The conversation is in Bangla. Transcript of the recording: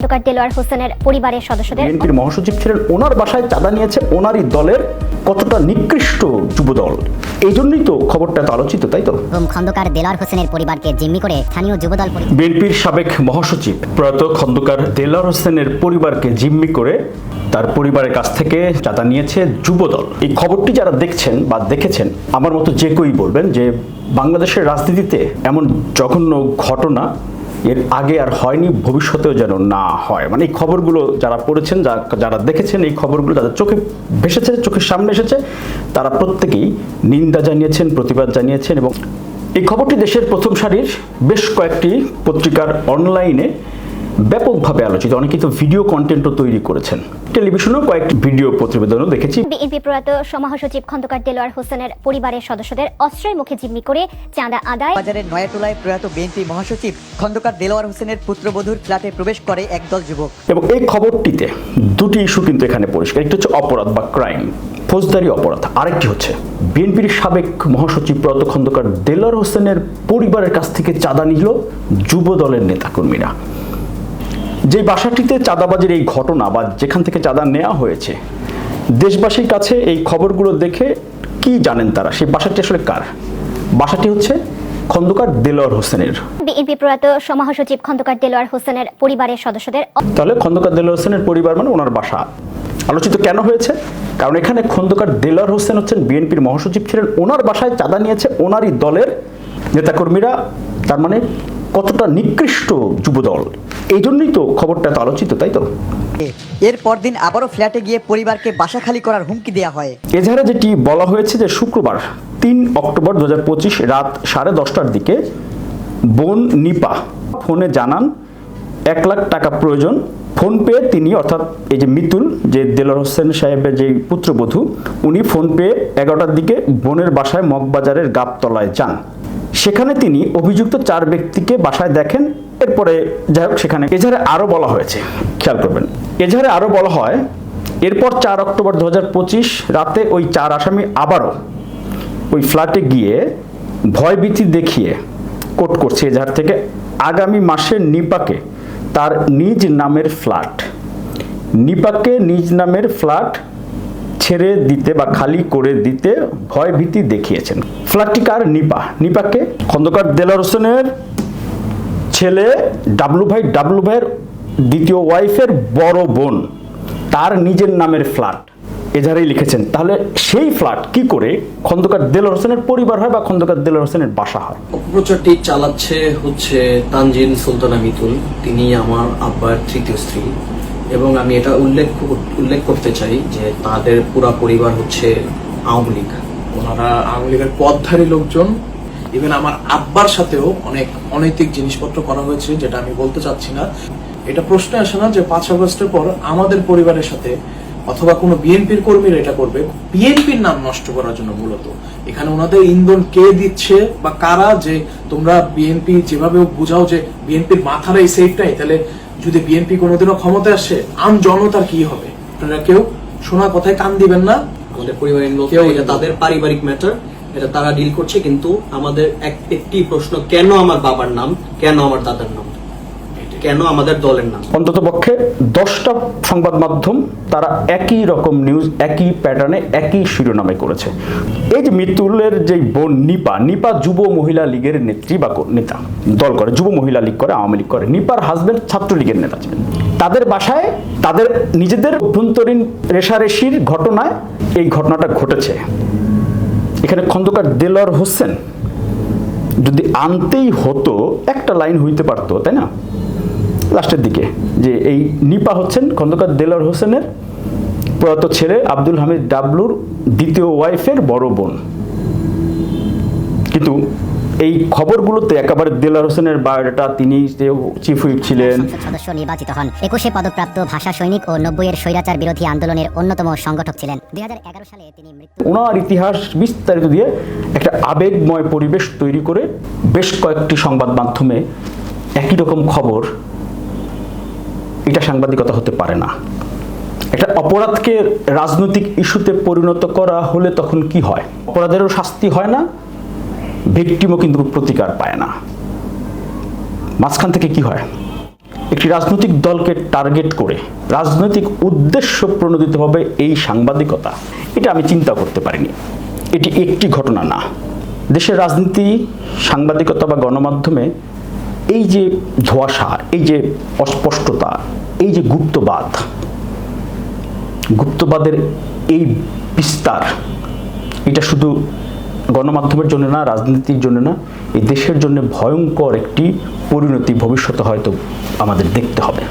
খন্দকার দেলোয়ার হোসেনের পরিবারের সদস্যদের বিএনপির মহাসচিব ছিলেন ওনার বাসায় চাঁদা নিয়েছে ওনারই দলের কতটা নিকৃষ্ট যুবদল। এই জন্যই তো খবরটা এত আলোচিত তাই তো? খন্দকার দেলার হোসেনের পরিবারকে জিম্মি করে স্থানীয় যুবদল বিএনপির সাবেক মহাসচিব প্রয়াত খন্দকার দেলার হোসেনের পরিবারকে জিম্মি করে তার পরিবারের কাছ থেকে চাঁদা নিয়েছে যুবদল। এই খবরটি যারা দেখছেন বা দেখেছেন আমার মতো যে কেউই বলবেন যে বাংলাদেশের রাজনীতিতে এমন জঘন্য ঘটনা এর আগে আর হয়নি, ভবিষ্যতেও যেন না হয়। মানে এই খবরগুলো যারা পড়েছেন যারা দেখেছেন, এই খবরগুলো যাদের চোখে ভেসেছে, চোখের সামনে এসেছে, তারা প্রত্যেকেই নিন্দা জানিয়েছেন, প্রতিবাদ জানিয়েছেন এবং এই খবরটি দেশের প্রথম সারির বেশ কয়েকটি পত্রিকার অনলাইনে ব্যাপকভাবে আলোচিত। অনেকে তো ভিডিও কন্টেন্টও তৈরি করেছেন। টেলিভিশনেও কয়েকটি ভিডিও প্রতিবেদনও দেখেছি। বিএনপি প্রয়াত সমাহসচিব খন্দকার দেলোয়ার হোসেনের পরিবারের সদস্যদের অস্ত্রের মুখে জিম্মি করে চাঁদা আদায়। বাজারের নয়াটোলায় প্রয়াত বিএনপি মহাসচিব খন্দকার দেলোয়ার হোসেনের পুত্রবধূর ফ্ল্যাটে প্রবেশ করে একদল যুবক। এবং এই খবরটিতে দুটি ইস্যু কিন্তু এখানে পরিষ্কার। একটি হচ্ছে অপরাধ বা ক্রাইম ফৌজদারি অপরাধ। আরেকটি হচ্ছে বিএনপির সাবেক মহাসচিব প্রয়াত খন্দকার দেলার হোসেনের পরিবারের কাছ থেকে চাঁদা নিল যুব দলের নেতাকর্মীরা। যে বাসাটিতে চাঁদাবাজির এই ঘটনা বা যেখান থেকে চাঁদা নেওয়া হয়েছে দেশবাসীর কাছে এই খবরগুলো দেখে কি জানেন তারা? সেই বাসাটি আসলে কার? বাসাটি হচ্ছে খন্দকার দেলোয়ার হোসেনের। বিএনপি প্রয়াত সমাহসচিব খন্দকার দেলোয়ার হোসেনের পরিবারের সদস্যদের তাহলে খন্দকার দেলোয়ার হোসেনের পরিবার মানে ওনার বাসা। আলোচিত কেন হয়েছে? কারণ এখানে খন্দকার দেলোয়ার হোসেন হচ্ছেন বিএনপির মহাসচিব ছিলেন। ওনার বাসায় চাঁদা নিয়েছে ওনারই দলের নেতাকর্মীরা। তার মানে কতটা নিকৃষ্ট যুবদল? এই জন্যই তো খবরটা এত আলোচিত তাই তো? এর পরদিন আবারও ফ্ল্যাটে গিয়ে পরিবারকে বাসা খালি করার হুমকি দেওয়া হয়। এছাড়া যেটি বলা হয়েছে যে শুক্রবার তিন অক্টোবর দু হাজার পঁচিশ রাত সাড়ে দশটার দিকে বোন নিপা ফোনে জানান এক লাখ টাকা প্রয়োজন। ফোন পেয়ে তিনি অর্থাৎ এই যে মিতুল যে দেলোয়ার হোসেন সাহেবের যে পুত্রবধূ উনি ফোন পেয়ে এগারোটার দিকে বোনের বাসায় মগবাজারের গাবতলায় যান। সেখানে তিনি অভিযুক্ত চার ব্যক্তিকে বাসায় দেখেন, এরপরে যাই হোক সেখানে। এছাড়া আরও বলা হয়েছে, খেয়াল করবেন। এছাড়া আরও বলা হয়, এরপর চার অক্টোবর দু পঁচিশ রাতে ওই চার আসামি আবারও ওই ফ্ল্যাটে গিয়ে ভয়ভীতি দেখিয়ে কোট করছে এজাহার থেকে আগামী মাসে নিপাকে তার নিজ নামের ফ্ল্যাট। নিপাকে নিজ নামের ফ্ল্যাট ছেড়ে দিতে বা খালি করে দিতে ভয় ভীতি দেখিয়েছেন। ফ্ল্যাটটি কার নিপা। নিপাকে খন্দকার দেলার হোসেনের ছেলে ডাবলু ভাই ডাবলু ভাইয়ের দ্বিতীয় ওয়াইফের বড় বোন, তার নিজের নামের ফ্ল্যাট। এজাহারেই লিখেছেন, তাহলে সেই ফ্ল্যাট কি করে খন্দকার দেলার হোসেনের পরিবার হয় বা খন্দকার দেলার হোসেনের বাসা হয়? অপপ্রচারটি চালাচ্ছে হচ্ছে তানজিন সুলতানা মিতুল। তিনি আমার আব্বার তৃতীয় স্ত্রী। এবং আমি এটা উল্লেখ উল্লেখ করতে চাই যে তাদের পুরা পরিবার হচ্ছে আওয়ামী লীগ। ওনারা আওয়ামী লীগের পদধারী লোকজন। ইভেন আমার আব্বার সাথেও অনেক অনৈতিক জিনিসপত্র করা হয়েছে, যেটা আমি বলতে চাচ্ছি না। এটা প্রশ্ন আসে না যে পাঁচ আগস্টের পর আমাদের পরিবারের সাথে অথবা কোনো বিএনপির কর্মীরা এটা করবে। বিএনপির নাম নষ্ট করার জন্য মূলত। এখানে ওনাদের ইন্ধন কে দিচ্ছে বা কারা, যে তোমরা বিএনপি যেভাবে বুঝাও যে বিএনপির মাথার এই সেফ তাহলে যদি বিএনপি কোনোদিনও ক্ষমতায় আসে আম জনতার কি হবে? আপনারা কেউ শোনা কথায় কান দিবেন না? আমাদের পরিবারের লোক এটা তাদের পারিবারিক ম্যাটার এটা তারা ডিল করছে কিন্তু আমাদের এক- একটি প্রশ্ন কেন আমার বাবার নাম? কেন আমার দাদার নাম? কেন আমাদের দলের নাম? অন্তত পক্ষে দশটা সংবাদ মাধ্যম তারা একই রকম নিউজ একই প্যাটার্নে একই শিরোনামে করেছে। এই যে মিতুলের যে বোন নিপা নিপা যুব মহিলা লীগের নেত্রী বা নেতা, দল করে, যুব মহিলা লীগ করে, আওয়ামী লীগ করে। নিপার হাজবেন্ড ছাত্রলীগের নেতা ছিলেন। তাদের বাসায় তাদের নিজেদের অভ্যন্তরীণ রেশারেশির ঘটনায় এই ঘটনাটা ঘটেছে। এখানে খন্দকার দেলোয়ার হোসেন যদি আনতেই হতো, একটা লাইন হইতে পারতো, তাই না? লাস্টের দিকে যে এই নিপা হচ্ছেন খন্দকার দেলার হোসেনের প্রয়াত ছেলে আব্দুল হামিদ ডাবলুর দ্বিতীয় ওয়াইফের বড় বোন। কিন্তু এই খবরগুলোতে একেবারে দেলার হোসেনের বায়োডাটা তিনি চিফ হুইপ ছিলেন। সদস্য নির্বাচিত হন। একুশে পদকপ্রাপ্ত ভাষা সৈনিক ও নব্বইয়ের স্বৈরাচার বিরোধী আন্দোলনের অন্যতম সংগঠক ছিলেন। দুই হাজার এগারো সালে তিনি ওনার ইতিহাস বিস্তারিত দিয়ে একটা আবেগময় পরিবেশ তৈরি করে বেশ কয়েকটি সংবাদ মাধ্যমে একই রকম খবর এটা সাংবাদিকতা হতে পারে না। একটা অপরাধকে রাজনৈতিক ইস্যুতে পরিণত করা হলে তখন কি হয়? অপরাধেরও শাস্তি হয় না, ভিকটিমও কিন্তু প্রতিকার পায় না। মাঝখান থেকে কি হয়? একটি রাজনৈতিক দলকে টার্গেট করে রাজনৈতিক উদ্দেশ্য প্রণোদিত হবে এই সাংবাদিকতা। এটা আমি চিন্তা করতে পারিনি। এটি একটি ঘটনা না। দেশের রাজনীতি, সাংবাদিকতা বা গণমাধ্যমে এই যে ধোঁয়াশা, এই যে অস্পষ্টতা এই যে গুপ্তবাদ, গুপ্তবাদের এই বিস্তার, এটা শুধু গণমাধ্যমের জন্য না, রাজনীতির জন্য না, এই দেশের জন্য ভয়ঙ্কর একটি পরিণতি ভবিষ্যতে হয়তো আমাদের দেখতে হবে।